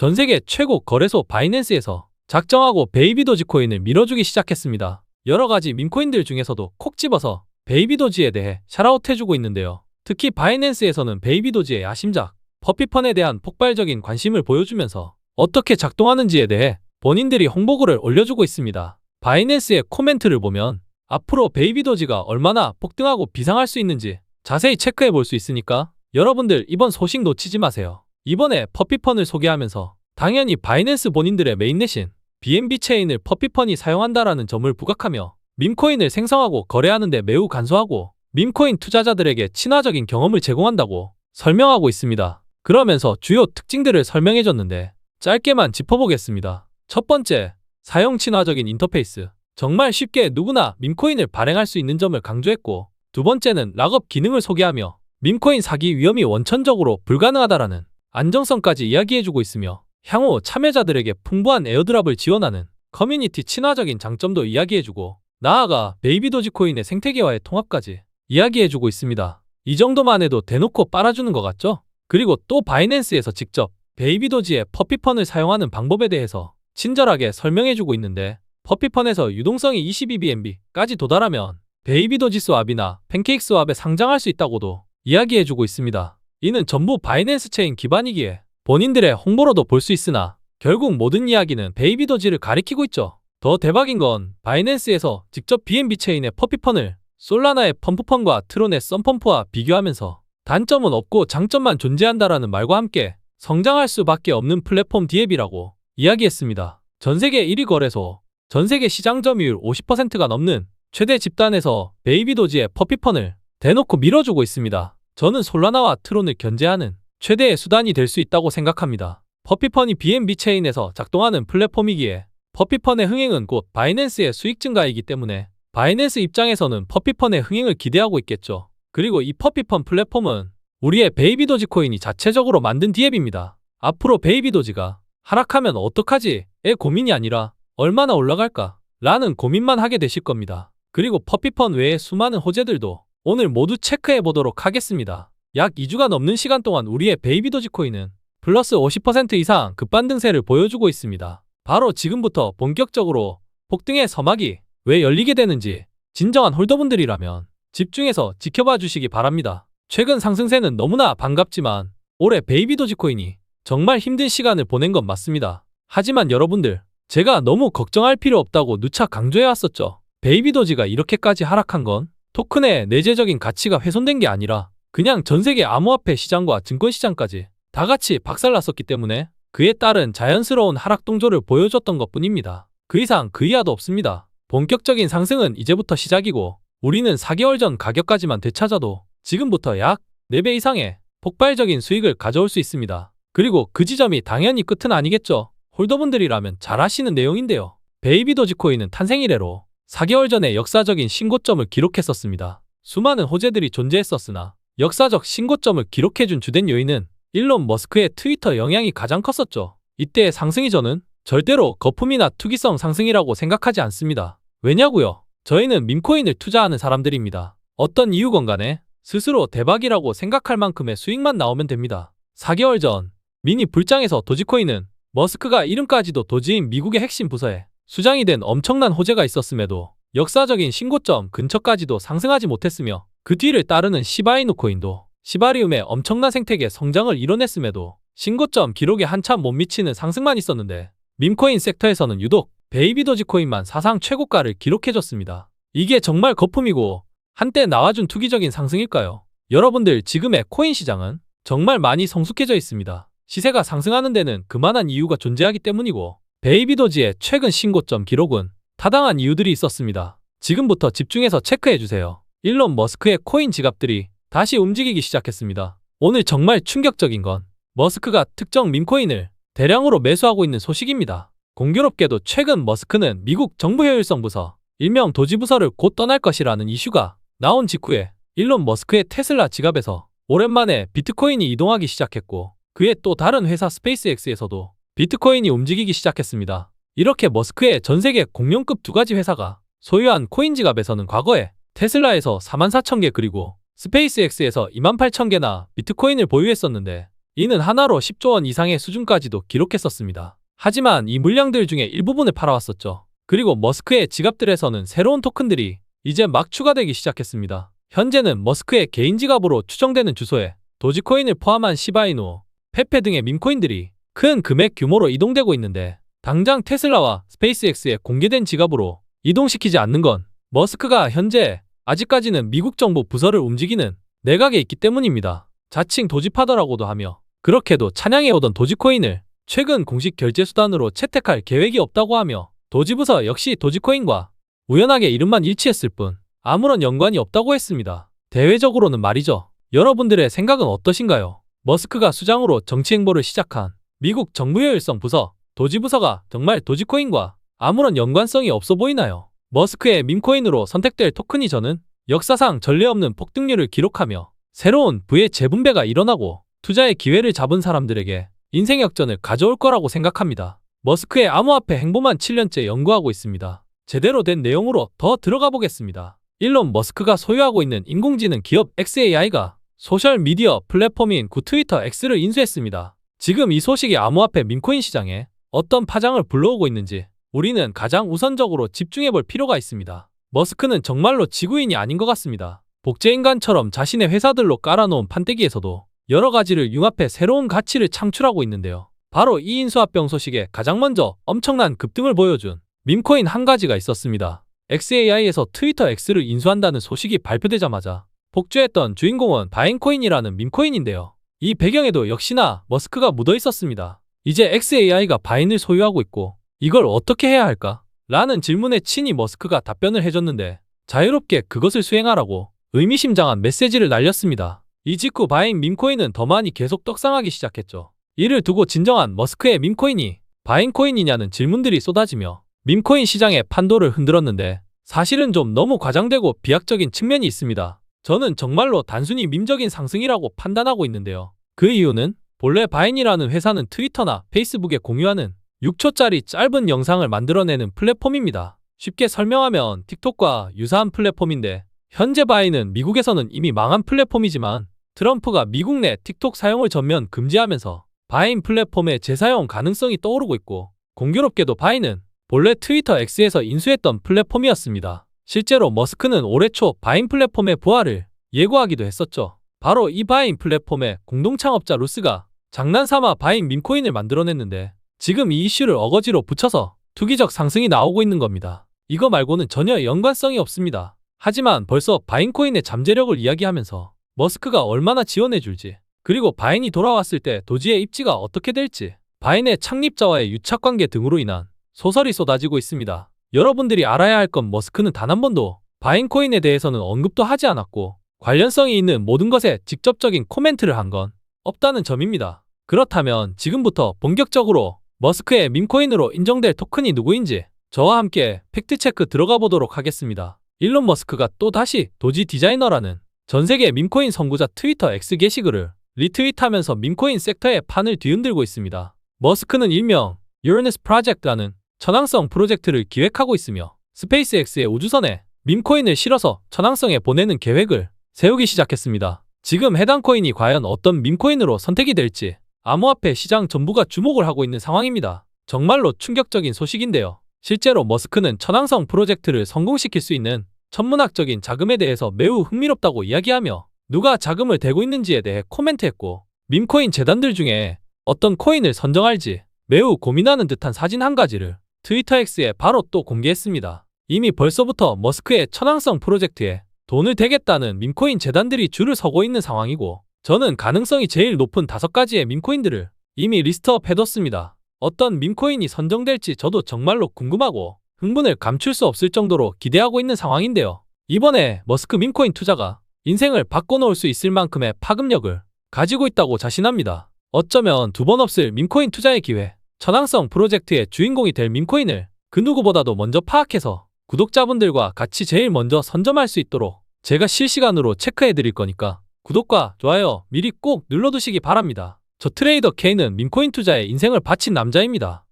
전 세계 최고 거래소 바이낸스에서 작정하고 베이비 도지 코인을 밀어주기 시작했습니다. 여러 가지 밈코인들 중에서도 콕 집어서 베이비 도지에 대해 샤라웃 해주고 있는데요. 특히 바이낸스에서는 베이비 도지의 야심작, 퍼피펀에 대한 폭발적인 관심을 보여주면서 어떻게 작동하는지에 대해 본인들이 홍보글을 올려주고 있습니다. 바이낸스의 코멘트를 보면 앞으로 베이비 도지가 얼마나 폭등하고 비상할 수 있는지 자세히 체크해 볼 수 있으니까 여러분들 이번 소식 놓치지 마세요. 이번에 퍼피펀을 소개하면서 당연히 바이낸스 본인들의 메인넷인 BNB 체인을 퍼피펀이 사용한다라는 점을 부각하며 밈코인을 생성하고 거래하는데 매우 간소하고 밈코인 투자자들에게 친화적인 경험을 제공한다고 설명하고 있습니다. 그러면서 주요 특징들을 설명해줬는데 짧게만 짚어보겠습니다. 첫 번째, 사용 친화적인 인터페이스. 정말 쉽게 누구나 밈코인을 발행할 수 있는 점을 강조했고 두 번째는 락업 기능을 소개하며 밈코인 사기 위험이 원천적으로 불가능하다라는 안정성까지 이야기해주고 있으며 향후 참여자들에게 풍부한 에어드랍을 지원하는 커뮤니티 친화적인 장점도 이야기해주고 나아가 베이비 도지코인의 생태계와의 통합까지 이야기해주고 있습니다. 이 정도만 해도 대놓고 빨아주는 것 같죠? 그리고 또 바이낸스에서 직접 베이비 도지의 퍼피펀을 사용하는 방법에 대해서 친절하게 설명해주고 있는데 퍼피펀에서 유동성이 22BNB까지 도달하면 베이비 도지 스왑이나 팬케이크 스왑에 상장할 수 있다고도 이야기해주고 있습니다. 이는 전부 바이낸스 체인 기반이기에 본인들의 홍보로도 볼 수 있으나 결국 모든 이야기는 베이비 도지를 가리키고 있죠. 더 대박인 건 바이낸스에서 직접 BNB 체인의 퍼피펀을 솔라나의 펌프펀과 트론의 썬펌프와 비교하면서 단점은 없고 장점만 존재한다라는 말과 함께 성장할 수밖에 없는 플랫폼 디앱이라고 이야기했습니다. 전 세계 1위 거래소, 전 세계 시장 점유율 50%가 넘는 최대 집단에서 베이비 도지의 퍼피펀을 대놓고 밀어주고 있습니다. 저는 솔라나와 트론을 견제하는 최대의 수단이 될 수 있다고 생각합니다. 퍼피펀이 BNB 체인에서 작동하는 플랫폼이기에 퍼피펀의 흥행은 곧 바이낸스의 수익 증가이기 때문에 바이낸스 입장에서는 퍼피펀의 흥행을 기대하고 있겠죠. 그리고 이 퍼피펀 플랫폼은 우리의 베이비 도지 코인이 자체적으로 만든 디앱입니다. 앞으로 베이비 도지가 하락하면 어떡하지? 의 고민이 아니라 얼마나 올라갈까? 라는 고민만 하게 되실 겁니다. 그리고 퍼피펀 외에 수많은 호재들도 오늘 모두 체크해 보도록 하겠습니다. 약 2주가 넘는 시간 동안 우리의 베이비 도지 코인은 플러스 50% 이상 급반등세를 보여주고 있습니다. 바로 지금부터 본격적으로 폭등의 서막이 왜 열리게 되는지 진정한 홀더분들이라면 집중해서 지켜봐 주시기 바랍니다. 최근 상승세는 너무나 반갑지만 올해 베이비 도지코인이 정말 힘든 시간을 보낸 건 맞습니다. 하지만 여러분들 제가 너무 걱정할 필요 없다고 누차 강조해 왔었죠. 베이비 도지가 이렇게까지 하락한 건 토큰의 내재적인 가치가 훼손된 게 아니라 그냥 전 세계 암호화폐 시장과 증권 시장까지 다 같이 박살났었기 때문에 그에 따른 자연스러운 하락 동조를 보여줬던 것 뿐입니다. 그 이상 그 이하도 없습니다. 본격적인 상승은 이제부터 시작이고 우리는 4개월 전 가격까지만 되찾아도 지금부터 약 4배 이상의 폭발적인 수익을 가져올 수 있습니다. 그리고 그 지점이 당연히 끝은 아니겠죠. 홀더분들이라면 잘 아시는 내용인데요. 베이비 도지코인은 탄생 이래로 4개월 전에 역사적인 신고점을 기록했었습니다. 수많은 호재들이 존재했었으나 역사적 신고점을 기록해준 주된 요인은 일론 머스크의 트위터 영향이 가장 컸었죠. 이때의 상승이 저는 절대로 거품이나 투기성 상승이라고 생각하지 않습니다. 왜냐고요? 저희는 밈코인을 투자하는 사람들입니다. 어떤 이유건 간에 스스로 대박이라고 생각할 만큼의 수익만 나오면 됩니다. 4개월 전 미니 불장에서 도지코인은 머스크가 이름까지도 도지인 미국의 핵심 부서에 수장이 된 엄청난 호재가 있었음에도 역사적인 신고점 근처까지도 상승하지 못했으며 그 뒤를 따르는 시바이누 코인도 시바리움의 엄청난 생태계 성장을 이뤄냈음에도 신고점 기록에 한참 못 미치는 상승만 있었는데 밈코인 섹터에서는 유독 베이비 도지코인만 사상 최고가를 기록해줬습니다. 이게 정말 거품이고 한때 나와준 투기적인 상승일까요? 여러분들 지금의 코인 시장은 정말 많이 성숙해져 있습니다. 시세가 상승하는 데는 그만한 이유가 존재하기 때문이고 베이비 도지의 최근 신고점 기록은 타당한 이유들이 있었습니다. 지금부터 집중해서 체크해주세요. 일론 머스크의 코인 지갑들이 다시 움직이기 시작했습니다. 오늘 정말 충격적인 건 머스크가 특정 밈코인을 대량으로 매수하고 있는 소식입니다. 공교롭게도 최근 머스크는 미국 정부 효율성 부서, 일명 도지 부서를 곧 떠날 것이라는 이슈가 나온 직후에 일론 머스크의 테슬라 지갑에서 오랜만에 비트코인이 이동하기 시작했고 그에 또 다른 회사 스페이스X에서도 비트코인이 움직이기 시작했습니다. 이렇게 머스크의 전 세계 공룡급 두 가지 회사가 소유한 코인 지갑에서는 과거에 테슬라에서 44,000개 그리고 스페이스X에서 28,000개나 비트코인을 보유했었는데 이는 하나로 10조 원 이상의 수준까지도 기록했었습니다. 하지만 이 물량들 중에 일부분을 팔아왔었죠. 그리고 머스크의 지갑들에서는 새로운 토큰들이 이제 막 추가되기 시작했습니다. 현재는 머스크의 개인 지갑으로 추정되는 주소에 도지코인을 포함한 시바이누, 페페 등의 밈코인들이 큰 금액 규모로 이동되고 있는데 당장 테슬라와 스페이스X의 공개된 지갑으로 이동시키지 않는 건 머스크가 현재 아직까지는 미국 정부 부서를 움직이는 내각에 있기 때문입니다. 자칭 도지파더라고도 하며 그렇게도 찬양해오던 도지코인을 최근 공식 결제 수단으로 채택할 계획이 없다고 하며 도지부서 역시 도지코인과 우연하게 이름만 일치했을 뿐 아무런 연관이 없다고 했습니다. 대외적으로는 말이죠. 여러분들의 생각은 어떠신가요? 머스크가 수장으로 정치 행보를 시작한 미국 정무효율성 부서 도지 부서가 정말 도지코인과 아무런 연관성이 없어 보이나요? 머스크의 밈코인으로 선택될 토큰이 저는 역사상 전례 없는 폭등률을 기록하며 새로운 부의 재분배가 일어나고 투자의 기회를 잡은 사람들에게 인생 역전을 가져올 거라고 생각합니다. 머스크의 암호화폐 행보만 7년째 연구하고 있습니다. 제대로 된 내용으로 더 들어가 보겠습니다. 일론 머스크가 소유하고 있는 인공지능 기업 XAI가 소셜미디어 플랫폼인 구 트위터 X를 인수했습니다. 지금 이 소식이 암호화폐 민코인 시장에 어떤 파장을 불러오고 있는지 우리는 가장 우선적으로 집중해 볼 필요가 있습니다. 머스크는 정말로 지구인이 아닌 것 같습니다. 복제인간처럼 자신의 회사들로 깔아놓은 판때기에서도 여러 가지를 융합해 새로운 가치를 창출하고 있는데요. 바로 이 인수합병 소식에 가장 먼저 엄청난 급등을 보여준 밈코인 한 가지가 있었습니다. XAI에서 트위터 X를 인수한다는 소식이 발표되자마자 복주했던 주인공은 바인코인이라는 밈코인인데요. 이 배경에도 역시나 머스크가 묻어 있었습니다. 이제 XAI가 바인을 소유하고 있고 이걸 어떻게 해야 할까? 라는 질문에 친히 머스크가 답변을 해줬는데 자유롭게 그것을 수행하라고 의미심장한 메시지를 날렸습니다. 이 직후 바인 밈코인은 더 많이 계속 떡상하기 시작했죠. 이를 두고 진정한 머스크의 밈코인이 바인코인이냐는 질문들이 쏟아지며 밈코인 시장의 판도를 흔들었는데 사실은 좀 너무 과장되고 비약적인 측면이 있습니다. 저는 정말로 단순히 밈적인 상승이라고 판단하고 있는데요. 그 이유는 본래 바인이라는 회사는 트위터나 페이스북에 공유하는 6초짜리 짧은 영상을 만들어내는 플랫폼입니다. 쉽게 설명하면 틱톡과 유사한 플랫폼인데 현재 바인은 미국에서는 이미 망한 플랫폼이지만 트럼프가 미국 내 틱톡 사용을 전면 금지하면서 바인 플랫폼의 재사용 가능성이 떠오르고 있고 공교롭게도 바인은 본래 트위터 X에서 인수했던 플랫폼이었습니다. 실제로 머스크는 올해 초 바인 플랫폼의 부활을 예고하기도 했었죠. 바로 이 바인 플랫폼의 공동 창업자 루스가 장난삼아 바인 밈코인을 만들어냈는데 지금 이 이슈를 어거지로 붙여서 투기적 상승이 나오고 있는 겁니다. 이거 말고는 전혀 연관성이 없습니다. 하지만 벌써 바인코인의 잠재력을 이야기하면서 머스크가 얼마나 지원해줄지 그리고 바인이 돌아왔을 때 도지의 입지가 어떻게 될지 바인의 창립자와의 유착관계 등으로 인한 소설이 쏟아지고 있습니다. 여러분들이 알아야 할 건 머스크는 단 한 번도 바인코인에 대해서는 언급도 하지 않았고 관련성이 있는 모든 것에 직접적인 코멘트를 한 건 없다는 점입니다. 그렇다면 지금부터 본격적으로 머스크의 밈코인으로 인정될 토큰이 누구인지 저와 함께 팩트체크 들어가 보도록 하겠습니다. 일론 머스크가 또 다시 도지 디자이너라는 전 세계 밈코인 선구자 트위터 X 게시글을 리트윗하면서 밈코인 섹터의 판을 뒤흔들고 있습니다. 머스크는 일명 유르네스 프로젝트라는 천왕성 프로젝트를 기획하고 있으며 스페이스X의 우주선에 밈코인을 실어서 천왕성에 보내는 계획을 세우기 시작했습니다. 지금 해당 코인이 과연 어떤 밈코인으로 선택이 될지 암호화폐 시장 전부가 주목을 하고 있는 상황입니다. 정말로 충격적인 소식인데요. 실제로 머스크는 천왕성 프로젝트를 성공시킬 수 있는 천문학적인 자금에 대해서 매우 흥미롭다고 이야기하며 누가 자금을 대고 있는지에 대해 코멘트했고 밈코인 재단들 중에 어떤 코인을 선정할지 매우 고민하는 듯한 사진 한 가지를 트위터 X에 바로 또 공개했습니다. 이미 벌써부터 머스크의 천왕성 프로젝트에 돈을 대겠다는 밈코인 재단들이 줄을 서고 있는 상황이고 저는 가능성이 제일 높은 다섯 가지의 밈코인들을 이미 리스트업 해뒀습니다. 어떤 밈코인이 선정될지 저도 정말로 궁금하고 흥분을 감출 수 없을 정도로 기대하고 있는 상황인데요. 이번에 머스크 밈코인 투자가 인생을 바꿔놓을 수 있을 만큼의 파급력을 가지고 있다고 자신합니다. 어쩌면 두 번 없을 밈코인 투자의 기회, 천왕성 프로젝트의 주인공이 될 밈코인을 그 누구보다도 먼저 파악해서 구독자분들과 같이 제일 먼저 선점할 수 있도록 제가 실시간으로 체크해 드릴 거니까 구독과 좋아요 미리 꼭 눌러두시기 바랍니다. 저 트레이더 K는 밈코인 투자에 인생을 바친 남자입니다.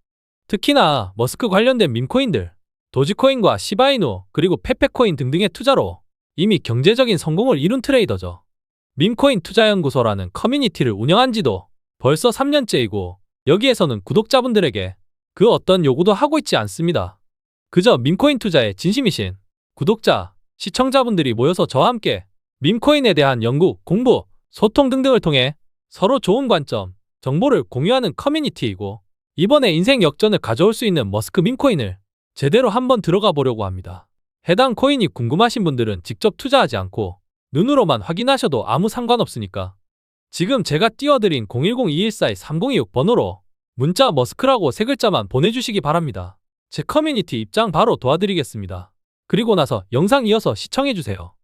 특히나 머스크 관련된 밈코인들, 도지코인과 시바이누 그리고 페페코인 등등의 투자로 이미 경제적인 성공을 이룬 트레이더죠. 밈코인 투자연구소라는 커뮤니티를 운영한 지도 벌써 3년째이고 여기에서는 구독자분들에게 그 어떤 요구도 하고 있지 않습니다. 그저 밈코인 투자에 진심이신 구독자, 시청자분들이 모여서 저와 함께 밈코인에 대한 연구, 공부, 소통 등등을 통해 서로 좋은 관점, 정보를 공유하는 커뮤니티이고 이번에 인생 역전을 가져올 수 있는 머스크 밈코인을 제대로 한번 들어가 보려고 합니다. 해당 코인이 궁금하신 분들은 직접 투자하지 않고 눈으로만 확인하셔도 아무 상관없으니까 지금 제가 띄워드린 010-214-3026 번호로 문자 머스크라고 세 글자만 보내주시기 바랍니다. 제 커뮤니티 입장 바로 도와드리겠습니다. 그리고 나서 영상 이어서 시청해주세요.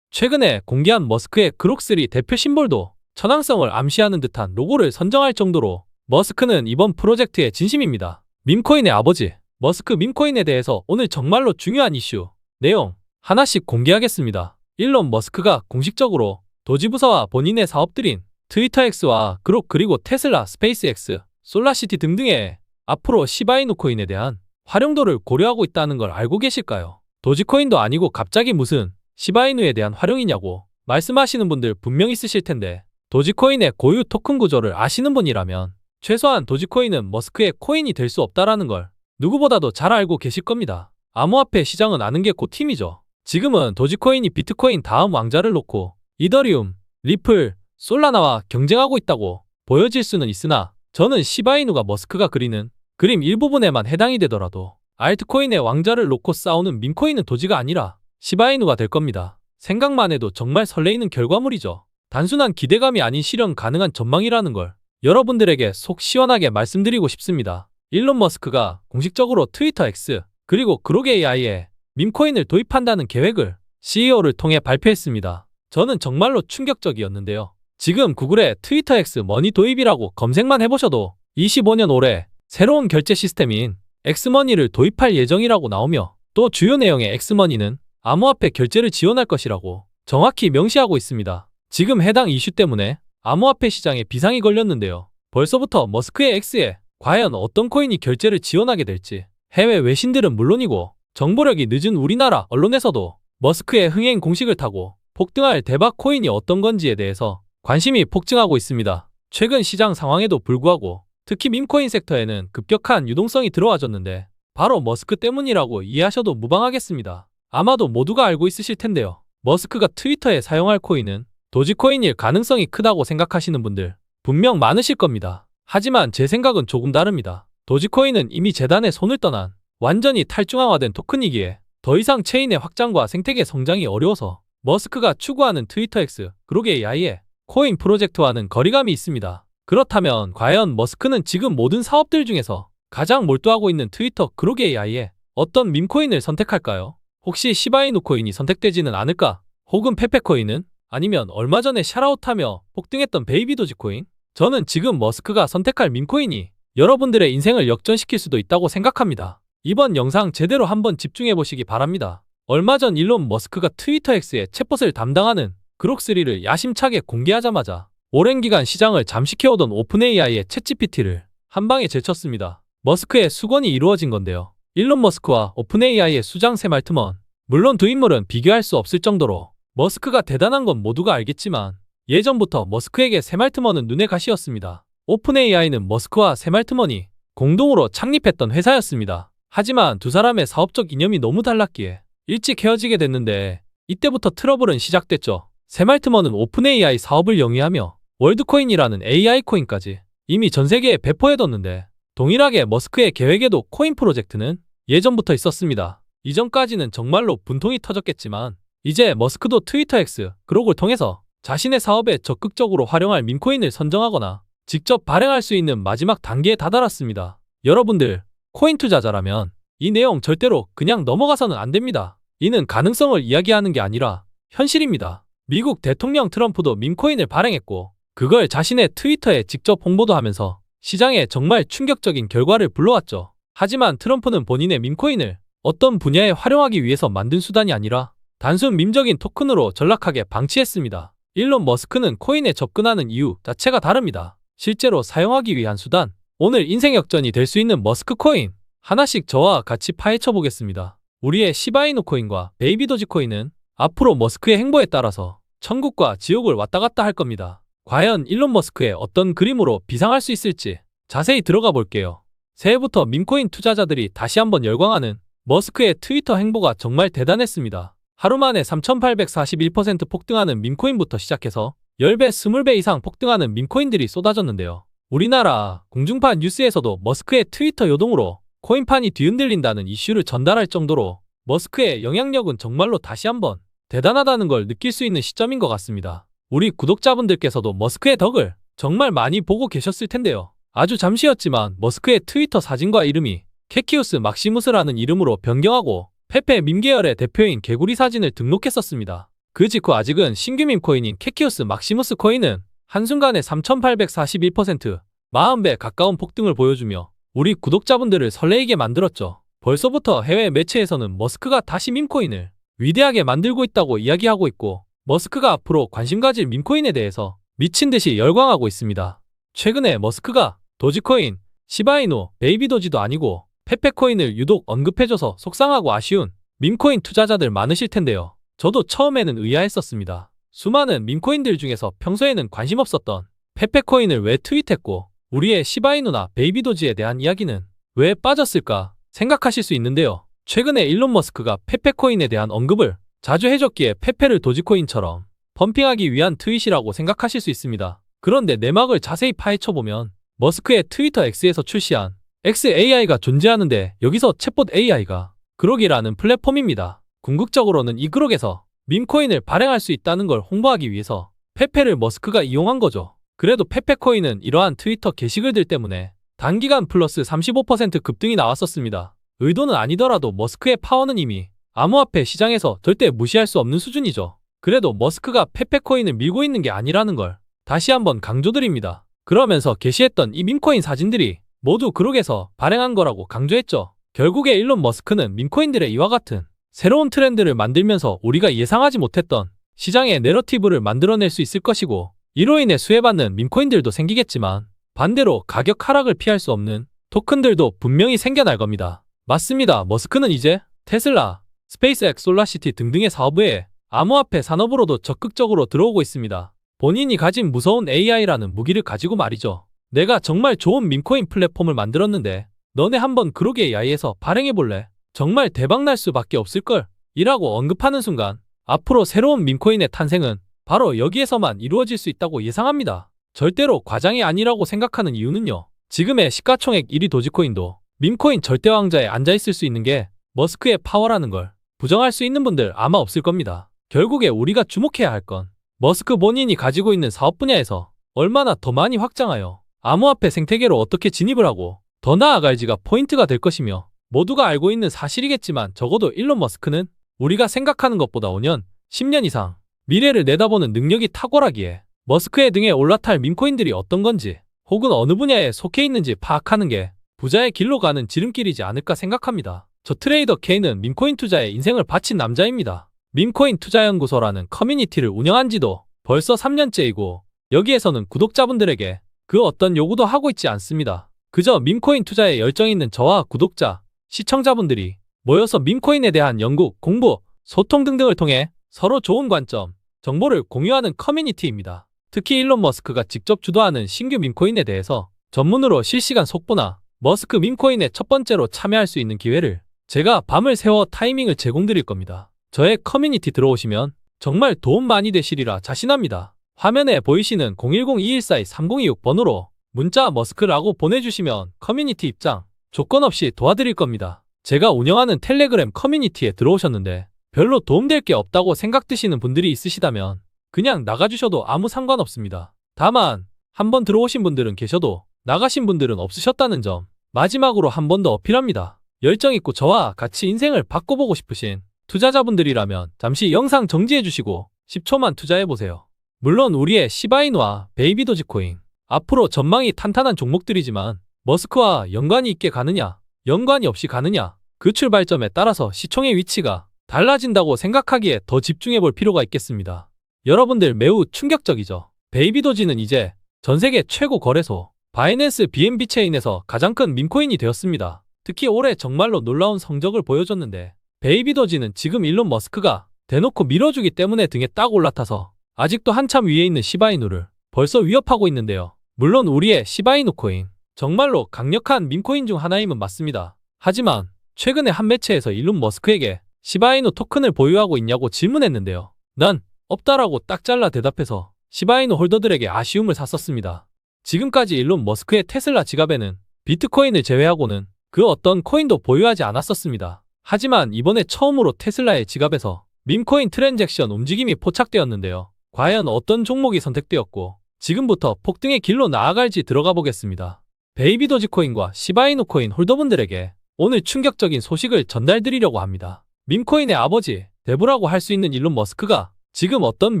최근에 공개한 머스크의 그록3 대표 심볼도 천왕성을 암시하는 듯한 로고를 선정할 정도로 머스크는 이번 프로젝트의 진심입니다. 밈코인의 아버지, 머스크 밈코인에 대해서 오늘 정말로 중요한 이슈, 내용 하나씩 공개하겠습니다. 일론 머스크가 공식적으로 도지부서와 본인의 사업들인 트위터X와 그록 그리고 테슬라, 스페이스X, 솔라시티 등등의 앞으로 시바이누 코인에 대한 활용도를 고려하고 있다는 걸 알고 계실까요? 도지코인도 아니고 갑자기 무슨 시바이누에 대한 활용이냐고 말씀하시는 분들 분명 있으실 텐데 도지코인의 고유 토큰 구조를 아시는 분이라면 최소한 도지코인은 머스크의 코인이 될 수 없다라는 걸 누구보다도 잘 알고 계실 겁니다. 암호화폐 시장은 아는 게곧 힘이죠. 지금은 도지코인이 비트코인 다음 왕자를 놓고 이더리움, 리플, 솔라나와 경쟁하고 있다고 보여질 수는 있으나 저는 시바이누가 머스크가 그리는 그림 일부분에만 해당이 되더라도 알트코인의 왕자를 놓고 싸우는 민코인은 도지가 아니라 시바이누가 될 겁니다. 생각만 해도 정말 설레이는 결과물이죠. 단순한 기대감이 아닌 실현 가능한 전망이라는 걸 여러분들에게 속 시원하게 말씀드리고 싶습니다. 일론 머스크가 공식적으로 트위터 X 그리고 그록 AI에 밈코인을 도입한다는 계획을 CEO를 통해 발표했습니다. 저는 정말로 충격적이었는데요. 지금 구글에 트위터 X 머니 도입이라고 검색만 해보셔도 25년 올해 새로운 결제 시스템인 엑스머니를 도입할 예정이라고 나오며 또 주요 내용의 엑스머니는 암호화폐 결제를 지원할 것이라고 정확히 명시하고 있습니다. 지금 해당 이슈 때문에 암호화폐 시장에 비상이 걸렸는데요. 벌써부터 머스크의 X에 과연 어떤 코인이 결제를 지원하게 될지 해외 외신들은 물론이고 정보력이 늦은 우리나라 언론에서도 머스크의 흥행 공식을 타고 폭등할 대박 코인이 어떤 건지에 대해서 관심이 폭증하고 있습니다. 최근 시장 상황에도 불구하고 특히 밈코인 섹터에는 급격한 유동성이 들어와줬는데 바로 머스크 때문이라고 이해하셔도 무방하겠습니다. 아마도 모두가 알고 있으실 텐데요. 머스크가 트위터에 사용할 코인은 도지코인일 가능성이 크다고 생각하시는 분들 분명 많으실 겁니다. 하지만 제 생각은 조금 다릅니다. 도지코인은 이미 재단의 손을 떠난 완전히 탈중앙화된 토큰이기에 더 이상 체인의 확장과 생태계 성장이 어려워서 머스크가 추구하는 트위터 X, 그록 AI의 코인 프로젝트와는 거리감이 있습니다. 그렇다면 과연 머스크는 지금 모든 사업들 중에서 가장 몰두하고 있는 트위터 그록 AI에 어떤 밈코인을 선택할까요? 혹시 시바이누 코인이 선택되지는 않을까? 혹은 페페코인은? 아니면 얼마 전에 샤라웃하며 폭등했던 베이비 도지 코인? 저는 지금 머스크가 선택할 밈코인이 여러분들의 인생을 역전시킬 수도 있다고 생각합니다. 이번 영상 제대로 한번 집중해 보시기 바랍니다. 얼마 전 일론 머스크가 트위터 X의 챗봇을 담당하는 그록3를 야심차게 공개하자마자 오랜 기간 시장을 잠식해오던 오픈 AI의 챗 GPT를 한 방에 제쳤습니다. 머스크의 수건이 이루어진 건데요. 일론 머스크와 오픈 AI의 수장 세말트먼. 물론 두 인물은 비교할 수 없을 정도로 머스크가 대단한 건 모두가 알겠지만 예전부터 머스크에게 세말트먼은 눈의 가시였습니다. 오픈 AI는 머스크와 세말트먼이 공동으로 창립했던 회사였습니다. 하지만 두 사람의 사업적 이념이 너무 달랐기에 일찍 헤어지게 됐는데 이때부터 트러블은 시작됐죠. 세말트먼은 오픈 AI 사업을 영위하며 월드코인이라는 AI 코인까지 이미 전 세계에 배포해뒀는데 동일하게 머스크의 계획에도 코인 프로젝트는 예전부터 있었습니다. 이전까지는 정말로 분통이 터졌겠지만 이제 머스크도 트위터 X, 그록을 통해서 자신의 사업에 적극적으로 활용할 밈코인을 선정하거나 직접 발행할 수 있는 마지막 단계에 다다랐습니다. 여러분들, 코인 투자자라면 이 내용 절대로 그냥 넘어가서는 안 됩니다. 이는 가능성을 이야기하는 게 아니라 현실입니다. 미국 대통령 트럼프도 밈코인을 발행했고 그걸 자신의 트위터에 직접 홍보도 하면서 시장에 정말 충격적인 결과를 불러왔죠. 하지만 트럼프는 본인의 밈코인을 어떤 분야에 활용하기 위해서 만든 수단이 아니라 단순 밈적인 토큰으로 전락하게 방치했습니다. 일론 머스크는 코인에 접근하는 이유 자체가 다릅니다. 실제로 사용하기 위한 수단, 오늘 인생 역전이 될 수 있는 머스크 코인 하나씩 저와 같이 파헤쳐 보겠습니다. 우리의 시바이누 코인과 베이비 도지 코인은 앞으로 머스크의 행보에 따라서 천국과 지옥을 왔다 갔다 할 겁니다. 과연 일론 머스크의 어떤 그림으로 비상할 수 있을지 자세히 들어가 볼게요. 새해부터 밈코인 투자자들이 다시 한번 열광하는 머스크의 트위터 행보가 정말 대단했습니다. 하루 만에 3,841% 폭등하는 밈코인부터 시작해서 10배, 20배 이상 폭등하는 밈코인들이 쏟아졌는데요. 우리나라 공중파 뉴스에서도 머스크의 트위터 요동으로 코인판이 뒤흔들린다는 이슈를 전달할 정도로 머스크의 영향력은 정말로 다시 한번 대단하다는 걸 느낄 수 있는 시점인 것 같습니다. 우리 구독자분들께서도 머스크의 덕을 정말 많이 보고 계셨을 텐데요. 아주 잠시였지만 머스크의 트위터 사진과 이름이 캐키우스 막시무스라는 이름으로 변경하고 페페 밈계열의 대표인 개구리 사진을 등록했었습니다. 그 직후 아직은 신규 밈코인인 캐키우스 막시무스 코인은 한순간에 3,841% 40배 가까운 폭등을 보여주며 우리 구독자분들을 설레이게 만들었죠. 벌써부터 해외 매체에서는 머스크가 다시 밈코인을 위대하게 만들고 있다고 이야기하고 있고 머스크가 앞으로 관심 가질 밈코인에 대해서 미친 듯이 열광하고 있습니다. 최근에 머스크가 도지코인, 시바이노, 베이비도지도 아니고 페페코인을 유독 언급해줘서 속상하고 아쉬운 밈코인 투자자들 많으실 텐데요. 저도 처음에는 의아했었습니다. 수많은 밈코인들 중에서 평소에는 관심 없었던 페페코인을 왜 트윗했고 우리의 시바이노나 베이비도지에 대한 이야기는 왜 빠졌을까 생각하실 수 있는데요. 최근에 일론 머스크가 페페코인에 대한 언급을 자주 해줬기에 페페를 도지코인처럼 펌핑하기 위한 트윗이라고 생각하실 수 있습니다. 그런데 내막을 자세히 파헤쳐보면 머스크의 트위터 X에서 출시한 XAI가 존재하는데 여기서 챗봇 AI가 그록이라는 플랫폼입니다. 궁극적으로는 이 그록에서 밈코인을 발행할 수 있다는 걸 홍보하기 위해서 페페를 머스크가 이용한 거죠. 그래도 페페코인은 이러한 트위터 게시글들 때문에 단기간 플러스 35% 급등이 나왔었습니다. 의도는 아니더라도 머스크의 파워는 이미 암호화폐 시장에서 절대 무시할 수 없는 수준이죠. 그래도 머스크가 페페코인을 밀고 있는 게 아니라는 걸 다시 한번 강조드립니다. 그러면서 게시했던 이 밈코인 사진들이 모두 그룹에서 발행한 거라고 강조했죠. 결국에 일론 머스크는 밈코인들의 이와 같은 새로운 트렌드를 만들면서 우리가 예상하지 못했던 시장의 내러티브를 만들어낼 수 있을 것이고 이로 인해 수혜받는 밈코인들도 생기겠지만 반대로 가격 하락을 피할 수 없는 토큰들도 분명히 생겨날 겁니다. 맞습니다. 머스크는 이제 테슬라, 스페이스X, 솔라시티 등등의 사업에 암호화폐 산업으로도 적극적으로 들어오고 있습니다. 본인이 가진 무서운 AI라는 무기를 가지고 말이죠. 내가 정말 좋은 밈코인 플랫폼을 만들었는데 너네 한번 그로게 AI에서 발행해볼래? 정말 대박날 수밖에 없을걸? 이라고 언급하는 순간 앞으로 새로운 밈코인의 탄생은 바로 여기에서만 이루어질 수 있다고 예상합니다. 절대로 과장이 아니라고 생각하는 이유는요. 지금의 시가총액 1위 도지코인도 밈코인 절대 왕자에 앉아있을 수 있는 게 머스크의 파워라는 걸 부정할 수 있는 분들 아마 없을 겁니다. 결국에 우리가 주목해야 할 건 머스크 본인이 가지고 있는 사업 분야에서 얼마나 더 많이 확장하여 암호화폐 생태계로 어떻게 진입을 하고 더 나아갈지가 포인트가 될 것이며 모두가 알고 있는 사실이겠지만 적어도 일론 머스크는 우리가 생각하는 것보다 5년, 10년 이상 미래를 내다보는 능력이 탁월하기에 머스크의 등에 올라탈 밈코인들이 어떤 건지 혹은 어느 분야에 속해 있는지 파악하는 게 부자의 길로 가는 지름길이지 않을까 생각합니다. 저 트레이더 K는 밈코인 투자에 인생을 바친 남자입니다. 밈코인 투자연구소라는 커뮤니티를 운영한 지도 벌써 3년째이고 여기에서는 구독자분들에게 그 어떤 요구도 하고 있지 않습니다. 그저 밈코인 투자에 열정 있는 저와 구독자, 시청자분들이 모여서 밈코인에 대한 연구, 공부, 소통 등등을 통해 서로 좋은 관점, 정보를 공유하는 커뮤니티입니다. 특히 일론 머스크가 직접 주도하는 신규 밈코인에 대해서 전문으로 실시간 속보나 머스크 밈코인에 첫 번째로 참여할 수 있는 기회를 제가 밤을 새워 타이밍을 제공드릴 겁니다. 저의 커뮤니티 들어오시면 정말 도움 많이 되시리라 자신합니다. 화면에 보이시는 010-2142-3026번으로 문자 머스크라고 보내주시면 커뮤니티 입장 조건 없이 도와드릴 겁니다. 제가 운영하는 텔레그램 커뮤니티에 들어오셨는데 별로 도움될 게 없다고 생각드시는 분들이 있으시다면 그냥 나가주셔도 아무 상관없습니다. 다만 한번 들어오신 분들은 계셔도 나가신 분들은 없으셨다는 점 마지막으로 한 번 더 어필합니다. 열정 있고 저와 같이 인생을 바꿔보고 싶으신 투자자분들이라면 잠시 영상 정지해주시고 10초만 투자해보세요. 물론 우리의 시바이노와 베이비 도지코인 앞으로 전망이 탄탄한 종목들이지만 머스크와 연관이 있게 가느냐 연관이 없이 가느냐 그 출발점에 따라서 시총의 위치가 달라진다고 생각하기에 더 집중해 볼 필요가 있겠습니다. 여러분들 매우 충격적이죠. 베이비 도지는 이제 전 세계 최고 거래소 바이낸스 BNB 체인에서 가장 큰 밈코인이 되었습니다. 특히 올해 정말로 놀라운 성적을 보여줬는데 베이비 도지는 지금 일론 머스크가 대놓고 밀어주기 때문에 등에 딱 올라타서 아직도 한참 위에 있는 시바이누를 벌써 위협하고 있는데요. 물론 우리의 시바이누 코인 정말로 강력한 밈코인 중 하나임은 맞습니다. 하지만 최근에 한 매체에서 일론 머스크에게 시바이누 토큰을 보유하고 있냐고 질문했는데요. 난 없다라고 딱 잘라 대답해서 시바이누 홀더들에게 아쉬움을 샀었습니다. 지금까지 일론 머스크의 테슬라 지갑에는 비트코인을 제외하고는 그 어떤 코인도 보유하지 않았었습니다. 하지만 이번에 처음으로 테슬라의 지갑에서 밈코인 트랜잭션 움직임이 포착되었는데요. 과연 어떤 종목이 선택되었고 지금부터 폭등의 길로 나아갈지 들어가 보겠습니다. 베이비 도지코인과 시바이누 코인 홀더분들에게 오늘 충격적인 소식을 전달드리려고 합니다. 밈코인의 아버지, 대부라고 할 수 있는 일론 머스크가 지금 어떤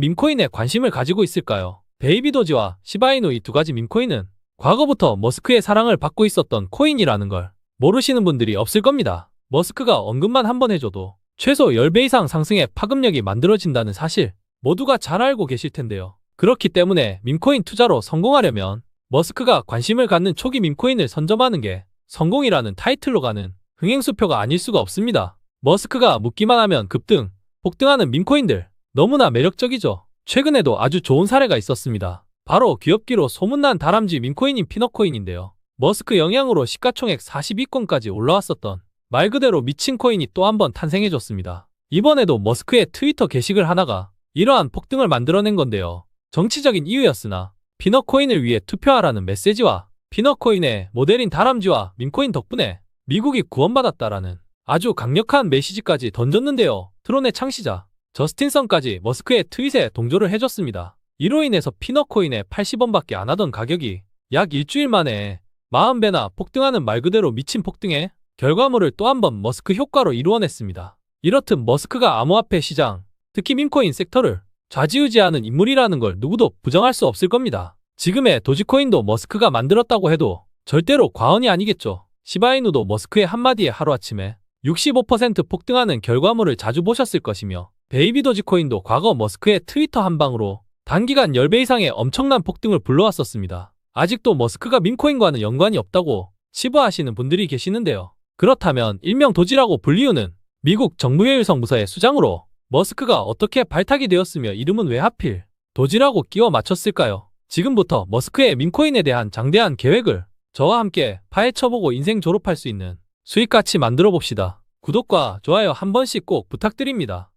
밈코인에 관심을 가지고 있을까요? 베이비 도지와 시바이누 이 두 가지 밈코인은 과거부터 머스크의 사랑을 받고 있었던 코인이라는 걸 모르시는 분들이 없을 겁니다. 머스크가 언급만 한 번 해줘도 최소 10배 이상 상승의 파급력이 만들어진다는 사실 모두가 잘 알고 계실 텐데요. 그렇기 때문에 밈코인 투자로 성공하려면 머스크가 관심을 갖는 초기 밈코인을 선점하는 게 성공이라는 타이틀로 가는 흥행수표가 아닐 수가 없습니다. 머스크가 묻기만 하면 급등, 폭등하는 밈코인들 너무나 매력적이죠. 최근에도 아주 좋은 사례가 있었습니다. 바로 귀엽기로 소문난 다람쥐 밈코인인 피너코인인데요. 머스크 영향으로 시가총액 42건까지 올라왔었던 말 그대로 미친 코인이 또 한 번 탄생해줬습니다. 이번에도 머스크의 트위터 게시글 하나가 이러한 폭등을 만들어낸 건데요. 정치적인 이유였으나 피너코인을 위해 투표하라는 메시지와 피너코인의 모델인 다람쥐와 밈코인 덕분에 미국이 구원받았다라는 아주 강력한 메시지까지 던졌는데요. 트론의 창시자 저스틴 선까지 머스크의 트윗에 동조를 해줬습니다. 이로 인해서 피너코인의 80원밖에 안 하던 가격이 약 일주일 만에 40배나 폭등하는 말 그대로 미친 폭등에 결과물을 또 한 번 머스크 효과로 이루어냈습니다. 이렇듯 머스크가 암호화폐 시장, 특히 밈코인 섹터를 좌지우지하는 인물이라는 걸 누구도 부정할 수 없을 겁니다. 지금의 도지코인도 머스크가 만들었다고 해도 절대로 과언이 아니겠죠. 시바이누도 머스크의 한마디에 하루아침에 65% 폭등하는 결과물을 자주 보셨을 것이며 베이비 도지코인도 과거 머스크의 트위터 한 방으로 단기간 10배 이상의 엄청난 폭등을 불러왔었습니다. 아직도 머스크가 밈코인과는 연관이 없다고 치부하시는 분들이 계시는데요. 그렇다면 일명 도지라고 불리우는 미국 정부효율성 부서의 수장으로 머스크가 어떻게 발탁이 되었으며 이름은 왜 하필 도지라고 끼워 맞췄을까요? 지금부터 머스크의 밈코인에 대한 장대한 계획을 저와 함께 파헤쳐보고 인생 졸업할 수 있는 수익같이 만들어 봅시다. 구독과 좋아요 한 번씩 꼭 부탁드립니다.